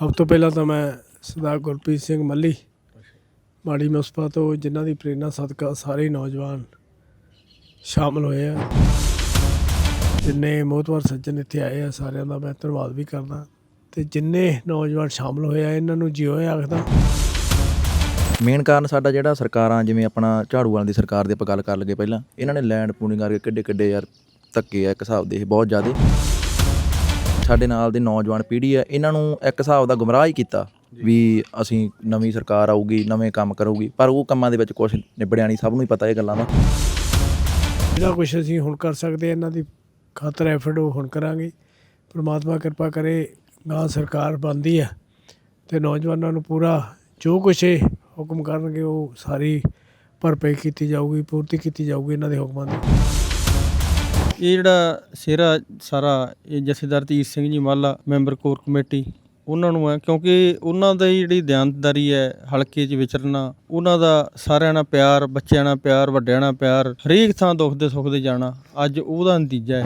ਸਭ ਤੋਂ ਪਹਿਲਾਂ ਤਾਂ ਮੈਂ ਸਰਦਾਰ ਗੁਰਪ੍ਰੀਤ ਸਿੰਘ ਮੱਲੀ, ਮਾੜੀ ਮੁਸਪਾ ਤੋਂ ਜਿਨ੍ਹਾਂ ਦੀ ਪ੍ਰੇਰਣਾ ਸਦਕਾ ਸਾਰੇ ਨੌਜਵਾਨ ਸ਼ਾਮਲ ਹੋਏ ਆ। ਜਿੰਨੇ ਮੋਹਤਵਰ ਸੱਜਣ ਇੱਥੇ ਆਏ ਆ, ਸਾਰਿਆਂ ਦਾ ਮੈਂ ਧੰਨਵਾਦ ਵੀ ਕਰਦਾ। ਤੇ ਜਿੰਨੇ ਨੌਜਵਾਨ ਸ਼ਾਮਲ ਹੋਏ ਆ, ਇਹਨਾਂ ਨੂੰ ਜਿਉਂ ਆਖਦਾ। ਮੇਨ ਕਾਰਨ ਸਾਡਾ ਜਿਹੜਾ ਸਰਕਾਰਾਂ ਜਿਵੇਂ ਆਪਣਾ ਝਾੜੂ ਵਾਲਿਆਂ ਦੀ ਸਰਕਾਰ ਦੀ ਆਪਾਂ ਗੱਲ ਕਰ ਲਗੇ ਪਹਿਲਾਂ, ਇਹਨਾਂ ਨੇ ਲੈਂਡ ਪੂਣੀ ਕਰਕੇ ਕਿੱਡੇ ਕਿੱਡੇ ਯਾਰ ਧੱਕੇ ਆ, ਇੱਕ ਹਿਸਾਬ ਦੇ ਬਹੁਤ ਜ਼ਿਆਦੇ। ਸਾਡੇ ਨਾਲ ਦੇ ਨੌਜਵਾਨ ਪੀੜ੍ਹੀ ਆ ਇਹਨਾਂ ਨੂੰ ਇੱਕ ਹਿਸਾਬ ਦਾ ਗੁੰਮਰਾਹ ਹੀ ਕੀਤਾ ਵੀ ਅਸੀਂ ਨਵੀਂ ਸਰਕਾਰ ਆਊਗੀ ਨਵੇਂ ਕੰਮ ਕਰੂਗੀ ਪਰ ਉਹ ਕੰਮਾਂ ਦੇ ਵਿੱਚ ਕੁਝ ਨਿਬੜਿਆ ਨਹੀਂ ਸਭ ਨੂੰ ਹੀ ਪਤਾ ਇਹ ਗੱਲਾਂ ਦਾ। ਜਿਹੜਾ ਕੁਝ ਅਸੀਂ ਹੁਣ ਕਰ ਸਕਦੇ ਇਹਨਾਂ ਦੀ ਖਾਤਰ ਐਫਰਟ ਉਹ ਹੁਣ ਕਰਾਂਗੇ। ਪ੍ਰਮਾਤਮਾ ਕਿਰਪਾ ਕਰੇ ਗਾਂ ਸਰਕਾਰ ਬਣਦੀ ਹੈ ਤੇ ਨੌਜਵਾਨਾਂ ਨੂੰ ਪੂਰਾ ਜੋ ਕੁਛ ਇਹ ਹੁਕਮ ਕਰਨਗੇ ਉਹ ਸਾਰੀ ਭਰਪਾਈ ਕੀਤੀ ਜਾਊਗੀ ਪੂਰਤੀ ਕੀਤੀ ਜਾਊਗੀ ਇਹਨਾਂ ਦੇ ਹੁਕਮਾਂ ਦੀ। ਇਹ ਜਿਹੜਾ ਸਿਹਰਾ ਸਾਰਾ, ਇਹ ਜਥੇਦਾਰ ਤੀਰ ਸਿੰਘ ਜੀ ਮਾਲਾ, ਮੈਂਬਰ ਕੋਰ ਕਮੇਟੀ, ਉਹਨਾਂ ਨੂੰ ਹੈ, ਕਿਉਂਕਿ ਉਹਨਾਂ ਦੀ ਜਿਹੜੀ ਦਿਆਨਤਦਾਰੀ ਹੈ ਹਲਕੇ 'ਚ ਵਿਚਰਨਾ, ਉਹਨਾਂ ਦਾ ਸਾਰਿਆਂ ਨਾਲ ਪਿਆਰ, ਬੱਚਿਆਂ ਨਾਲ ਪਿਆਰ, ਵੱਡਿਆਂ ਨਾਲ ਪਿਆਰ, ਹਰੇਕ ਥਾਂ ਦੁੱਖ ਦੇ ਸੁੱਖ ਦੇ ਜਾਣਾ, ਅੱਜ ਉਹਦਾ ਨਤੀਜਾ ਇਹ।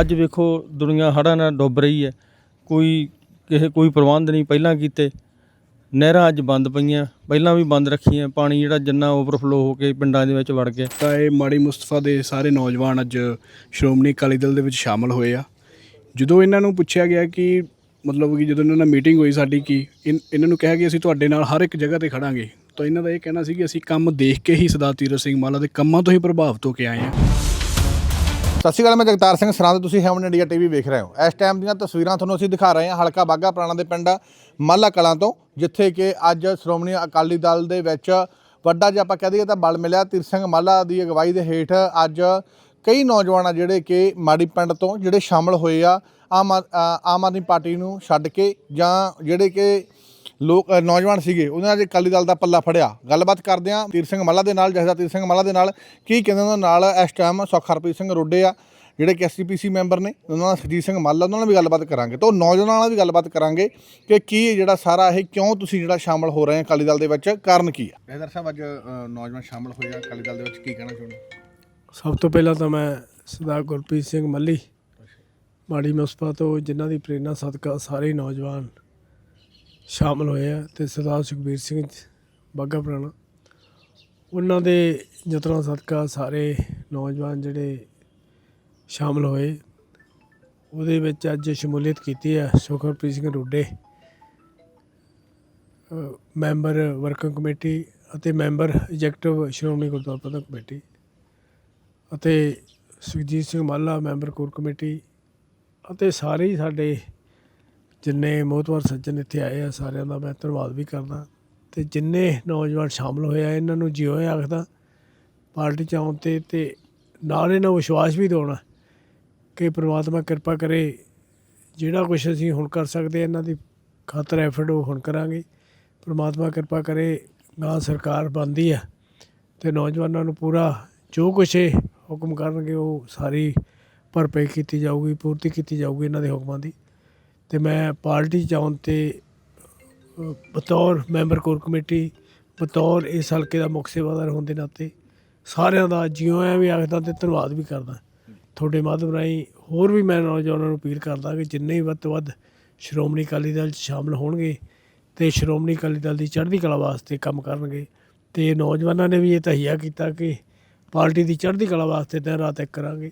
ਅੱਜ ਵੇਖੋ ਦੁਨੀਆ ਹੜ੍ਹਾਂ ਨਾਲ ਡੁੱਬ ਰਹੀ ਹੈ, ਕੋਈ ਕਿਸੇ, ਕੋਈ ਪ੍ਰਬੰਧ ਨਹੀਂ ਪਹਿਲਾਂ ਕੀਤੇ। ਨਹਿਰਾਂ ਅੱਜ ਬੰਦ ਪਈਆਂ ਪਹਿਲਾਂ ਵੀ ਬੰਦ ਰੱਖੀਆਂ ਪਾਣੀ ਜਿਹੜਾ ਜਿੰਨਾ ਓਵਰਫਲੋ ਹੋ ਕੇ ਪਿੰਡਾਂ ਦੇ ਵਿੱਚ ਵੜ ਗਿਆ। ਤਾਂ ਇਹ ਮਾੜੀ ਮੁਸਤਫਾ ਦੇ ਸਾਰੇ ਨੌਜਵਾਨ ਅੱਜ ਸ਼੍ਰੋਮਣੀ ਅਕਾਲੀ ਦਲ ਦੇ ਵਿੱਚ ਸ਼ਾਮਲ ਹੋਏ ਆ। ਜਦੋਂ ਇਹਨਾਂ ਨੂੰ ਪੁੱਛਿਆ ਗਿਆ ਕਿ ਮਤਲਬ ਕਿ ਜਦੋਂ ਇਹਨਾਂ ਨਾਲ ਮੀਟਿੰਗ ਹੋਈ ਸਾਡੀ ਕੀ ਇਨ- ਇਹਨਾਂ ਨੂੰ ਕਿਹਾ ਕਿ ਅਸੀਂ ਤੁਹਾਡੇ ਨਾਲ ਹਰ ਇੱਕ ਜਗ੍ਹਾ ਤੇ ਖੜਾਂਗੇ ਤਾਂ ਇਹਨਾਂ ਦਾ ਇਹ ਕਹਿਣਾ ਸੀ ਕਿ ਅਸੀਂ ਕੰਮ ਦੇਖ ਕੇ ਹੀ ਸਰਦਾਰ ਤੀਰਥ ਸਿੰਘ ਮਾਲਾ ਦੇ ਕੰਮਾਂ ਤੋਂ ਹੀ ਪ੍ਰਭਾਵਿਤ ਹੋ ਕੇ ਆਏ ਹਾਂ। ਸਤਿ ਸ਼੍ਰੀ ਅਕਾਲ ਮੈਂ ਜਗਤਾਰ ਸਿੰਘ ਸਰਾਂਦ ਤੁਸੀਂ ਹੈਵਨ ਇੰਡੀਆ ਟੀਵੀ ਵੇਖ ਰਹੇ ਹੋ। ਇਸ ਟਾਈਮ ਦੀਆਂ ਤਸਵੀਰਾਂ ਤੁਹਾਨੂੰ ਅਸੀਂ ਦਿਖਾ ਰਹੇ ਹਾਂ। ਹਲਕਾ ਬਾਗਾ ਪੁਰਾਣਾ ਦੇ ਪਿੰਡ ਮਾਲਾ ਕਲਾਂ ਤੋਂ, ਜਿੱਥੇ ਕਿ ਅੱਜ ਸ਼੍ਰੋਮਣੀ ਅਕਾਲੀ ਦਲ ਦੇ ਵਿੱਚ ਵੱਡਾ ਜੇ ਆਪਾਂ ਕਹਿ ਦਈਏ ਤਾਂ ਬਲ ਮਿਲਿਆ। ਤਿਰ ਸਿੰਘ ਮਾਲਾ ਦੀ ਅਗਵਾਈ ਦੇ ਹੇਠ ਅੱਜ ਕਈ ਨੌਜਵਾਨ ਆ ਜਿਹੜੇ ਕਿ ਮਾੜੀ ਪਿੰਡ ਤੋਂ ਜਿਹੜੇ ਸ਼ਾਮਲ ਹੋਏ ਆ, ਆਮ ਆ- ਆਮ ਆਦਮੀ ਪਾਰਟੀ ਨੂੰ ਛੱਡ ਕੇ ਜਾਂ ਜਿਹੜੇ ਕਿ ਲੋਕ ਨੌਜਵਾਨ ਸੀਗੇ, ਉਹਨਾਂ ਨੇ ਅਕਾਲੀ ਦਲ ਦਾ ਪੱਲਾ ਫੜਿਆ। ਗੱਲਬਾਤ ਕਰਦੇ ਆ ਤੀਰ ਸਿੰਘ ਮੱਲਾ ਦੇ ਨਾਲ ਜਹਦਾ ਤੀਰ ਸਿੰਘ ਮੱਲਾ ਦੇ ਨਾਲ। ਕੀ ਕਹਿੰਦੇ ਉਹਨਾਂ ਨਾਲ? ਇਸ ਟਾਈਮ ਸੁੱਖ ਹਰਪ੍ਰੀਤ ਸਿੰਘ ਰੋਡੇ ਆ। ਜਿਹੜੇ ਕਿ ਐਸਜੀਪੀਸੀ ਮੈਂਬਰ ਨੇ ਉਹਨਾਂ ਨਾਲ ਸੁਰਜੀਤ ਸਿੰਘ ਮੱਲਾ ਉਹਨਾਂ ਨਾਲ ਵੀ ਗੱਲਬਾਤ ਕਰਾਂਗੇ ਤਾਂ ਉਹ ਨੌਜਵਾਨਾਂ ਨਾਲ ਵੀ ਗੱਲਬਾਤ ਕਰਾਂਗੇ ਕਿ ਕੀ ਜਿਹੜਾ ਸਾਰਾ ਇਹ ਕਿਉਂ ਤੁਸੀਂ ਜਿਹੜਾ ਸ਼ਾਮਲ ਹੋ ਰਹੇ ਆ ਅਕਾਲੀ ਦਲ ਦੇ ਵਿੱਚ ਕਾਰਨ ਕੀ ਆ? ਜਹਦਰ ਸਾਹਿਬ ਅੱਜ ਨੌਜਵਾਨ ਸ਼ਾਮਲ ਹੋਏ ਆ ਅਕਾਲੀ ਦਲ ਦੇ ਵਿੱਚ ਕੀ ਕਹਿਣਾ ਚਾਹੁੰਦੇ ਸਭ ਤੋਂ ਪਹਿਲਾਂ ਤਾਂ ਮੈਂ ਸਰਦਾਰ ਗੁਰਪ੍ਰੀਤ ਸਿੰਘ ਮੱਲੀ ਮਾੜੀ ਮੁਸਪਾ ਤੋਂ ਜਿਨ੍ਹਾਂ ਦੀ ਪ੍ਰੇਰਣਾ ਸਦਕਾ ਸਾਰੇ ਨੌਜਵਾਨ ਸ਼ਾਮਲ ਹੋਏ ਆ ਤੇ ਸਰਦਾਰ ਸੁਖਬੀਰ ਸਿੰਘ ਬਾਗਾ ਪੁਰਾਣਾ ਉਹਨਾਂ ਦੇ ਯਤਨਾਂ ਸਦਕਾ ਸਾਰੇ ਨੌਜਵਾਨ ਜਿਹੜੇ ਸ਼ਾਮਲ ਹੋਏ। ਉਹਦੇ ਵਿੱਚ ਅੱਜ ਸ਼ਮੂਲੀਅਤ ਕੀਤੀ ਹੈ Sukhbir Singh Rode member working committee ਅਤੇ member executive Shiromani Gurdwara Parbandhak committee ਅਤੇ ਸੁਖਜੀਤ ਸਿੰਘ ਮਾਲਾ, ਮੈਂਬਰ ਕੋਰ ਕਮੇਟੀ ਅਤੇ ਸਾਰੇ ਹੀ ਸਾਡੇ ਜਿੰਨੇ ਮੋਹਤਵਰ ਸੱਜਣ ਇੱਥੇ ਆਏ ਆ, ਸਾਰਿਆਂ ਦਾ ਮੈਂ ਧੰਨਵਾਦ ਵੀ ਕਰਦਾ। ਤੇ ਜਿੰਨੇ ਨੌਜਵਾਨ ਸ਼ਾਮਲ ਹੋਏ ਆ, ਇਹਨਾਂ ਨੂੰ ਜਿਉਂ ਆਖਦਾ, ਪਾਰਟੀ ਚ ਆਉਣ ਤੇ ਤੇ ਨਾਲ ਇਹਨਾਂ ਨੂੰ ਵਿਸ਼ਵਾਸ ਵੀ ਦਿਵਾਉਣਾ। ਕਿ ਪਰਮਾਤਮਾ ਕਿਰਪਾ ਕਰੇ, ਜਿਹੜਾ ਕੁਝ ਅਸੀਂ ਹੁਣ ਕਰ ਸਕਦੇ ਇਹਨਾਂ ਦੀ ਖਾਤਰ ਐਫਰਟ ਉਹ ਹੁਣ ਕਰਾਂਗੇ। ਪਰਮਾਤਮਾ ਕਿਰਪਾ ਕਰੇ ਨਾ ਸਰਕਾਰ ਬਣਦੀ ਹੈ ਤੇ ਨੌਜਵਾਨਾਂ ਨੂੰ ਪੂਰਾ ਜੋ ਕੁਛ ਇਹ ਹੁਕਮ ਕਰਨਗੇ, ਉਹ ਸਾਰੀ ਭਰਪਾਈ ਕੀਤੀ ਜਾਊਗੀ, ਪੂਰਤੀ ਕੀਤੀ ਜਾਊਗੀ ਇਹਨਾਂ ਦੇ ਹੁਕਮਾਂ ਦੀ। ਤੇ ਮੈਂ ਪਾਰਟੀ 'ਚ ਆਉਣ ਤੇ ਬਤੌਰ ਮੈਂਬਰ ਕੋਰ ਕਮੇਟੀ, ਬਤੌਰ ਇਸ ਹਲਕੇ ਦਾ ਮੁੱਖ ਸੇਵਾਦਾਰ ਹੋਣ ਦੇ ਨਾਤੇ ਸਾਰਿਆਂ ਦਾ ਜਿਉਂ ਐ ਵੀ ਆਖਦਾ ਤੇ ਧੰਨਵਾਦ ਵੀ ਕਰਦਾ। ਤੁਹਾਡੇ ਮਾਧਿਅਮ ਰਾਹੀਂ ਹੋਰ ਵੀ ਮੈਂ ਨੌਜਵਾਨਾਂ ਨੂੰ ਅਪੀਲ ਕਰਦਾ ਕਿ ਜਿੰਨੇ ਹੀ ਵੱਧ ਤੋਂ ਵੱਧ ਸ਼੍ਰੋਮਣੀ ਅਕਾਲੀ ਦਲ 'ਚ ਸ਼ਾਮਲ ਹੋਣਗੇ ਤੇ ਸ਼੍ਰੋਮਣੀ ਅਕਾਲੀ ਦਲ ਦੀ ਚੜ੍ਹਦੀ ਕਲਾ ਵਾਸਤੇ ਕੰਮ ਕਰਨਗੇ ਤੇ ਨੌਜਵਾਨਾਂ ਨੇ ਵੀ ਇਹ ਤਹੀਆ ਕੀਤਾ ਕਿ ਪਾਰਟੀ ਦੀ ਚੜ੍ਹਦੀ ਕਲਾ ਵਾਸਤੇ ਦਿਨ ਰਾਤ ਇੱਕ ਕਰਾਂਗੇ।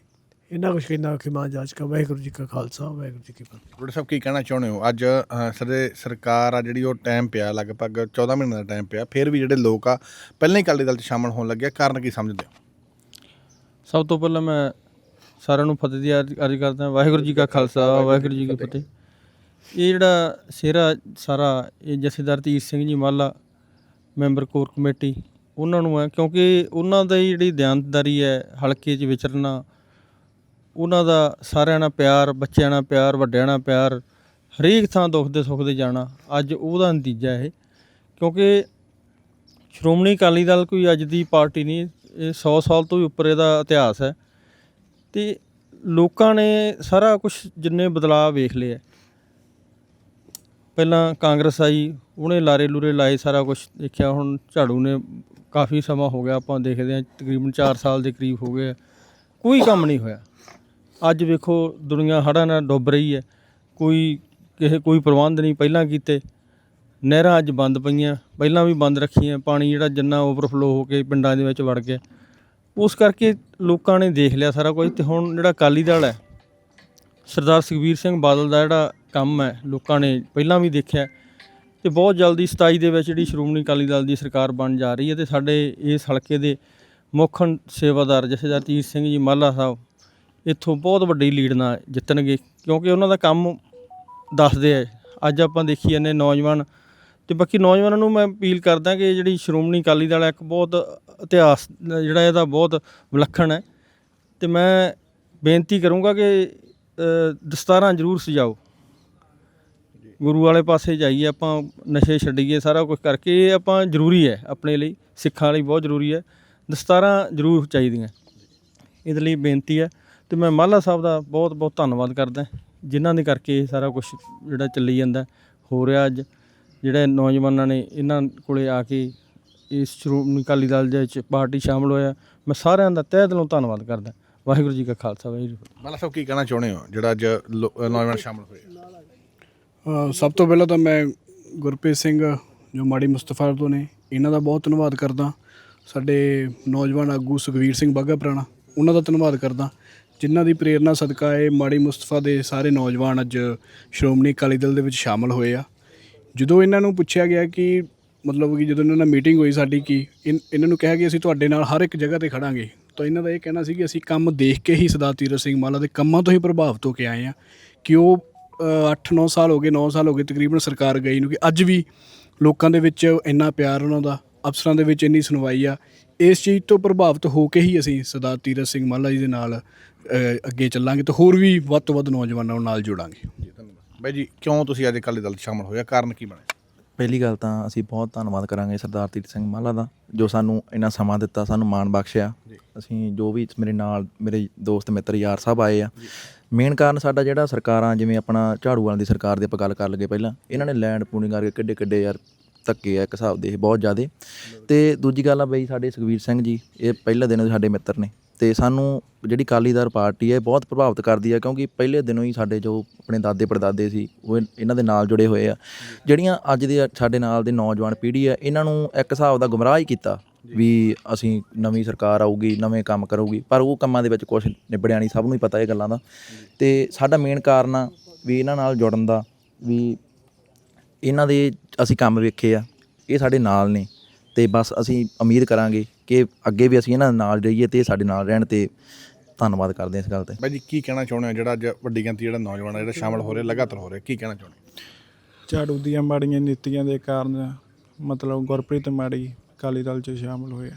ਇਹਨਾਂ ਕੁਛ ਕਹਿੰਦਾ ਕਿ ਮਾਂ ਜਾਚ ਕਾ ਵਾਹਿਗੁਰੂ ਜੀ ਕਾ ਖਾਲਸਾ ਵਾਹਿਗੁਰੂ ਜੀ ਕੀ ਫਤਿਹ। ਰੋਡੇ ਸਾਹਿਬ ਕੀ ਕਹਿਣਾ ਚਾਹੁੰਦੇ ਹੋ? ਅੱਜ ਸਾਡੇ ਸਰਕਾਰ ਆ ਜਿਹੜੀ ਉਹ ਟਾਈਮ ਪਿਆ ਲਗਭਗ 14 ਮਹੀਨੇ ਦਾ ਟਾਈਮ ਪਿਆ। ਫਿਰ ਵੀ ਜਿਹੜੇ ਲੋਕ ਆ ਪਹਿਲਾਂ ਹੀ ਅਕਾਲੀ ਦਲ 'ਚ ਸ਼ਾਮਲ ਹੋਣ ਲੱਗੇ ਆ, ਕਾਰਨ ਕੀ ਸਮਝਦੇ ਹੋ? ਸਭ ਤੋਂ ਪਹਿਲਾਂ ਮੈਂ ਸਾਰਿਆਂ ਨੂੰ ਫਤਿਹ ਦੀ ਅਰਜ਼ ਅਰਜ਼ ਕਰਦਾ ਵਾਹਿਗੁਰੂ ਜੀ ਕਾ ਖਾਲਸਾ ਵਾਹਿਗੁਰੂ ਜੀ ਕੀ ਫਤਿਹ। ਇਹ ਜਿਹੜਾ ਸਿਹਰਾ ਸਾਰਾ ਇਹ ਜਥੇਦਾਰ ਤੀਰ ਸਿੰਘ ਜੀ ਮਾਲਾ ਮੈਂਬਰ ਕੋਰ ਕਮੇਟੀ ਉਹਨਾਂ ਨੂੰ ਹੈ ਕਿਉਂਕਿ ਉਹਨਾਂ ਦੀ ਜਿਹੜੀ ਦਿਆਨਤਦਾਰੀ ਹੈ ਹਲਕੇ 'ਚ ਵਿਚਰਨਾ ਉਹਨਾਂ ਦਾ ਸਾਰਿਆਂ ਨਾਲ ਪਿਆਰ ਬੱਚਿਆਂ ਨਾਲ ਪਿਆਰ ਵੱਡਿਆਂ ਨਾਲ ਪਿਆਰ ਹਰੇਕ ਥਾਂ ਦੁੱਖ ਦੇ ਸੁੱਖ ਦੇ ਜਾਣਾ ਅੱਜ ਉਹਦਾ ਨਤੀਜਾ ਇਹ। ਕਿਉਂਕਿ ਸ਼੍ਰੋਮਣੀ ਅਕਾਲੀ ਦਲ ਕੋਈ ਅੱਜ ਦੀ ਪਾਰਟੀ ਨਹੀਂ ਇਹ 100 ਸਾਲ ਤੋਂ ਵੀ ਉੱਪਰ ਇਹਦਾ ਇਤਿਹਾਸ ਹੈ। ਤੇ ਲੋਕਾਂ ਨੇ ਸਾਰਾ ਕੁਝ ਜਿੰਨੇ ਬਦਲਾਅ ਵੇਖ ਲਏ ਹੈ ਪਹਿਲਾਂ ਕਾਂਗਰਸ ਆਈ, ਉਹਨੇ ਲਾਰੇ ਲੂਰੇ ਲਾਏ, ਸਾਰਾ ਕੁਝ ਦੇਖਿਆ, ਹੁਣ ਝਾੜੂ ਨੇ ਕਾਫੀ ਸਮਾਂ ਹੋ ਗਿਆ, ਆਪਾਂ ਦੇਖਦੇ ਹਾਂ, ਤਕਰੀਬਨ 4 ਸਾਲ ਦੇ ਕਰੀਬ ਹੋ ਗਏ ਕੋਈ ਕੰਮ ਨਹੀਂ ਹੋਇਆ। ਅੱਜ ਵੇਖੋ, ਦੁਨੀਆ ਹੜ੍ਹਾਂ ਨਾਲ ਡੁੱਬ ਰਹੀ ਹੈ। ਕੋਈ ਕਿਸੇ, ਕੋਈ ਪ੍ਰਬੰਧ ਨਹੀਂ ਪਹਿਲਾਂ ਕੀਤੇ। ਨਹਿਰਾਂ ਅੱਜ ਬੰਦ ਪਈਆਂ, ਪਹਿਲਾਂ ਵੀ ਬੰਦ ਰੱਖੀਆਂ, ਪਾਣੀ ਜਿਹੜਾ ਜਿੰਨਾ ਓਵਰਫਲੋ ਹੋ ਕੇ ਪਿੰਡਾਂ ਦੇ ਵਿੱਚ ਵੜ ਗਿਆ। ਉਸ ਕਰਕੇ ਲੋਕਾਂ ਨੇ ਦੇਖ ਲਿਆ ਸਾਰਾ ਕੁਝ ਤੇ ਹੁਣ ਜਿਹੜਾ ਅਕਾਲੀ ਦਲ ਹੈ, ਸਰਦਾਰ ਸੁਖਬੀਰ ਸਿੰਘ ਬਾਦਲ ਦਾ ਜਿਹੜਾ ਕੰਮ ਹੈ, ਲੋਕਾਂ ਨੇ ਪਹਿਲਾਂ ਵੀ ਦੇਖਿਆ ਤੇ ਬਹੁਤ ਜਲਦੀ 27 ਦੇ ਵਿੱਚ ਜਿਹੜੀ ਸ਼੍ਰੋਮਣੀ ਅਕਾਲੀ ਦਲ ਦੀ ਸਰਕਾਰ ਬਣ ਜਾ ਰਹੀ ਹੈ ਤੇ ਸਾਡੇ ਇਸ ਹਲਕੇ ਦੇ ਮੁੱਖ ਸੇਵਾਦਾਰ ਜਥੇਦਾਰ ਤੀਰ ਸਿੰਘ ਜੀ ਮਾਲਾ ਸਾਹਿਬ ਇੱਥੋਂ ਬਹੁਤ ਵੱਡੀ ਲੀਡ ਨਾਲ ਜਿੱਤਣਗੇ ਕਿਉਂਕਿ ਉਹਨਾਂ ਦਾ ਕੰਮ ਦੱਸਦੇ ਆ। ਅੱਜ ਆਪਾਂ ਦੇਖੀ ਜਾਂਦੇ ਨੌਜਵਾਨ ਤੇ ਬਾਕੀ ਨੌਜਵਾਨਾਂ ਨੂੰ ਮੈਂ ਅਪੀਲ ਕਰਦਾ ਕਿ ਜਿਹੜੀ ਸ਼੍ਰੋਮਣੀ ਅਕਾਲੀ ਦਲ ਹੈ ਇੱਕ ਬਹੁਤ ਇਤਿਹਾਸ, ਜਿਹੜਾ ਇਹਦਾ ਬਹੁਤ ਵਿਲੱਖਣ ਹੈ। ਤੇ ਮੈਂ ਬੇਨਤੀ ਕਰੂੰਗਾ ਕਿ ਦਸਤਾਰਾਂ ਜ਼ਰੂਰ ਸਜਾਓ। ਗੁਰੂ ਵਾਲੇ ਪਾਸੇ ਜਾਈਏ, ਆਪਾਂ ਨਸ਼ੇ ਛੱਡੀਏ, ਸਾਰਾ ਕੁਝ ਕਰਕੇ, ਇਹ ਆਪਾਂ ਜ਼ਰੂਰੀ ਹੈ ਆਪਣੇ ਲਈ, ਸਿੱਖਾਂ ਲਈ ਬਹੁਤ ਜ਼ਰੂਰੀ ਹੈ। ਦਸਤਾਰਾਂ ਜ਼ਰੂਰ ਚਾਹੀਦੀਆਂ। ਇਹਦੇ ਲਈ ਬੇਨਤੀ ਹੈ। ਤੇ ਮੈਂ ਮਾਲਾ ਸਾਹਿਬ ਦਾ ਬਹੁਤ ਬਹੁਤ ਧੰਨਵਾਦ ਕਰਦਾ, ਜਿਨ੍ਹਾਂ ਦੇ ਕਰਕੇ ਇਹ ਸਾਰਾ ਕੁਝ ਜਿਹੜਾ ਚੱਲੀ ਜਾਂਦਾ, ਹੋ ਰਿਹਾ ਅੱਜ। ਜਿਹੜੇ ਨੌਜਵਾਨਾਂ ਨੇ ਇਹਨਾਂ ਕੋਲੇ ਆ ਕੇ ਇਸ ਸ਼੍ਰੋਮਣੀ ਅਕਾਲੀ ਦਲ ਦੇ ਵਿੱਚ ਪਾਰਟੀ ਸ਼ਾਮਲ ਹੋਇਆ। ਮੈਂ ਸਾਰਿਆਂ ਦਾ ਤਹਿ ਦਿਲੋਂ ਧੰਨਵਾਦ ਕਰਦਾ। ਵਾਹਿਗੁਰੂ ਜੀ ਕਾ ਖਾਲਸਾ ਵਾਹਿਗੁਰੂ ਮਾਲਾ ਸਾਹਿਬ ਕੀ ਕਹਿਣਾ ਚਾਹੁੰਦੇ ਹੋ? ਜਿਹੜਾ ਅੱਜ ਨੌਜਵਾਨ ਸ਼ਾਮਲ ਹੋਏ ਸਭ ਤੋਂ ਪਹਿਲਾਂ ਤਾਂ ਮੈਂ ਗੁਰਪ੍ਰੀਤ ਸਿੰਘ ਜੋ ਮਾੜੀ ਮੁਸਤਫਾ ਤੋਂ ਨੇ ਇਹਨਾਂ ਦਾ ਬਹੁਤ ਧੰਨਵਾਦ ਕਰਦਾ। ਸਾਡੇ ਨੌਜਵਾਨ ਆਗੂ ਸੁਖਵੀਰ ਸਿੰਘ ਬਾਗਾ ਪੁਰਾਣਾ ਉਹਨਾਂ ਦਾ ਧੰਨਵਾਦ ਕਰਦਾ। ਜਿਨ੍ਹਾਂ ਦੀ ਪ੍ਰੇਰਣਾ ਸਦਕਾ ਇਹ ਮਾੜੀ ਮੁਸਤਫਾ ਦੇ ਸਾਰੇ ਨੌਜਵਾਨ ਅੱਜ ਸ਼੍ਰੋਮਣੀ ਅਕਾਲੀ ਦਲ ਦੇ ਵਿੱਚ ਸ਼ਾਮਲ ਹੋਏ ਆ। ਜਦੋਂ ਇਹਨਾਂ ਨੂੰ ਪੁੱਛਿਆ ਗਿਆ ਕਿ ਮਤਲਬ ਕਿ ਜਦੋਂ ਇਹਨਾਂ ਨਾਲ ਮੀਟਿੰਗ ਹੋਈ ਸਾਡੀ ਕਿ ਇਨ- ਇਹਨਾਂ ਨੂੰ ਕਿਹਾ ਕਿ ਅਸੀਂ ਤੁਹਾਡੇ ਨਾਲ ਹਰ ਇੱਕ ਜਗ੍ਹਾ ਤੇ ਖੜਾਂਗੇ, ਤਾਂ ਇਹਨਾਂ ਦਾ ਇਹ ਕਹਿਣਾ ਸੀ ਕਿ ਅਸੀਂ ਕੰਮ ਦੇਖ ਕੇ ਹੀ ਸਰਦਾਰ ਤੀਰਥ ਸਿੰਘ ਮਾਲਾ ਦੇ ਕੰਮਾਂ ਤੋਂ ਹੀ ਪ੍ਰਭਾਵਿਤ ਹੋ ਕੇ ਆਏ ਆ ਕਿ ਉਹ 8-9 ਸਾਲ ਹੋ ਗਏ 9 ਸਾਲ ਹੋ ਗਏ ਤਕਰੀਬਨ ਸਰਕਾਰ ਗਈ ਨੂੰ ਕਿ ਅੱਜ ਵੀ ਲੋਕਾਂ ਦੇ ਵਿੱਚ ਇੰਨਾ ਪਿਆਰ ਉਹਨਾਂ ਦਾ, ਅਫਸਰਾਂ ਦੇ ਵਿੱਚ ਇੰਨੀ ਸੁਣਵਾਈ ਆ। ਇਸ ਚੀਜ਼ ਤੋਂ ਪ੍ਰਭਾਵਿਤ ਹੋ ਕੇ ਹੀ ਅਸੀਂ ਸਰਦਾਰ ਤੀਰਥ ਸਿੰਘ ਮਾਲਾ ਜੀ ਦੇ ਨਾਲ ਅੱਗੇ ਚੱਲਾਂਗੇ ਤੇ ਹੋਰ ਵੀ ਵੱਧ ਤੋਂ ਵੱਧ ਨੌਜਵਾਨਾਂ ਨਾਲ ਜੁੜਾਂਗੇ। ਜੀ, ਧੰਨਵਾਦ। ਬਾਈ ਜੀ ਕਿਉਂ ਤੁਸੀਂ ਅੱਜ ਅਕਾਲੀ ਦਲ 'ਚ ਸ਼ਾਮਲ ਹੋਇਆ ਕਾਰਨ ਕੀ ਬਣਿਆ ਪਹਿਲੀ ਗੱਲ ਤਾਂ ਅਸੀਂ ਬਹੁਤ ਧੰਨਵਾਦ ਕਰਾਂਗੇ ਸਰਦਾਰ ਤੀਰਥ ਸਿੰਘ ਮਾਲਾ ਦਾ ਜੋ ਸਾਨੂੰ ਇੰਨਾ ਸਮਾਂ ਦਿੱਤਾ ਸਾਨੂੰ ਮਾਣ ਬਖਸ਼ਿਆ। ਅਸੀਂ ਜੋ ਵੀ ਮੇਰੇ ਨਾਲ ਮੇਰੇ ਦੋਸਤ ਮਿੱਤਰ ਯਾਰ ਸਾਹਿਬ ਆਏ ਆ। ਮੇਨ ਕਾਰਨ ਸਾਡਾ ਜਿਹੜਾ ਸਰਕਾਰਾਂ ਜਿਵੇਂ ਆਪਣਾ ਝਾੜੂ ਵਾਲਿਆਂ ਦੀ ਸਰਕਾਰ ਦੀ ਆਪਾਂ ਗੱਲ ਕਰ ਲਗੇ ਪਹਿਲਾਂ ਇਹਨਾਂ ਨੇ ਲੈਂਡ ਪੂਲਿੰਗ ਕਰਕੇ ਕਿੱਡੇ ਕਿੱਡੇ ਯਾਰ ਧੱਕੇ ਆ ਇੱਕ ਹਿਸਾਬ ਦੇ ਬਹੁਤ ਜ਼ਿਆਦੇ। ਤੇ ਦੂਜੀ ਗੱਲ ਆ ਬਈ ਸਾਡੇ ਸੁਖਵੀਰ ਸਿੰਘ ਜੀ ਇਹ ਪਹਿਲੇ ਦਿਨੋਂ ਸਾਡੇ ਮਿੱਤਰ ਨੇ। ਅਤੇ ਸਾਨੂੰ ਜਿਹੜੀ ਅਕਾਲੀ ਦਲ ਪਾਰਟੀ ਹੈ, ਇਹ ਬਹੁਤ ਪ੍ਰਭਾਵਿਤ ਕਰਦੀ ਹੈ ਕਿਉਂਕਿ ਪਹਿਲੇ ਦਿਨੋਂ ਹੀ ਸਾਡੇ ਜੋ ਆਪਣੇ ਦਾਦੇ ਪੜਦਾਦੇ ਸੀ, ਉਹ ਇਹਨਾਂ ਦੇ ਨਾਲ ਜੁੜੇ ਹੋਏ ਆ। ਜਿਹੜੀਆਂ ਅੱਜ ਦੇ ਸਾਡੇ ਨਾਲ ਦੇ ਨੌਜਵਾਨ ਪੀੜ੍ਹੀ ਹੈ, ਇਹਨਾਂ ਨੂੰ ਇੱਕ ਹਿਸਾਬ ਦਾ ਗੁੰਮਰਾਹ ਹੀ ਕੀਤਾ ਵੀ ਅਸੀਂ ਨਵੀਂ ਸਰਕਾਰ ਆਊਗੀ, ਨਵੇਂ ਕੰਮ ਕਰੂਗੀ, ਪਰ ਉਹ ਕੰਮਾਂ ਦੇ ਵਿੱਚ ਕੁਝ ਨਿਬੜਿਆ ਨਹੀਂ, ਸਭ ਨੂੰ ਹੀ ਪਤਾ ਇਹ ਗੱਲਾਂ ਦਾ। ਤੇ ਸਾਡਾ ਮੇਨ ਕਾਰਨ ਆ ਵੀ ਇਹਨਾਂ ਨਾਲ ਜੁੜਨ ਦਾ, ਵੀ ਇਹਨਾਂ ਦੇ ਅਸੀਂ ਕੰਮ ਵੇਖੇ ਆ, ਇਹ ਸਾਡੇ ਨਾਲ ਨੇ। ਤੇ ਬਸ ਅਸੀਂ ਉਮੀਦ ਕਰਾਂਗੇ ਕਿ ਅੱਗੇ ਵੀ ਅਸੀਂ ਇਹਨਾਂ ਦੇ ਨਾਲ ਰਹੀਏ ਤੇ ਇਹ ਸਾਡੇ ਨਾਲ ਰਹਿਣ ਤੇ ਧੰਨਵਾਦ ਕਰਦੇ ਹਾਂ ਇਸ ਗੱਲ ਤੇ। ਬਾਈ ਜੀ ਕੀ ਕਹਿਣਾ ਚਾਹੁੰਦੇ ਹੋ? ਜਿਹੜਾ ਅੱਜ ਵੱਡੀ ਗਿਣਤੀ ਜਿਹੜਾ ਨੌਜਵਾਨ ਆ ਜਿਹੜਾ ਸ਼ਾਮਲ ਹੋ ਰਿਹਾ ਲਗਾਤਾਰ ਹੋ ਰਿਹਾ ਕੀ ਕਹਿਣਾ ਚਾਹੁੰਦੇ ਹੋ? ਝਾੜੂ ਦੀਆਂ ਮਾੜੀਆਂ ਨੀਤੀਆਂ ਦੇ ਕਾਰਨ ਮਤਲਬ ਗੁਰਪ੍ਰੀਤ ਮਾੜੀ ਅਕਾਲੀ ਦਲ 'ਚ ਸ਼ਾਮਲ ਹੋਇਆ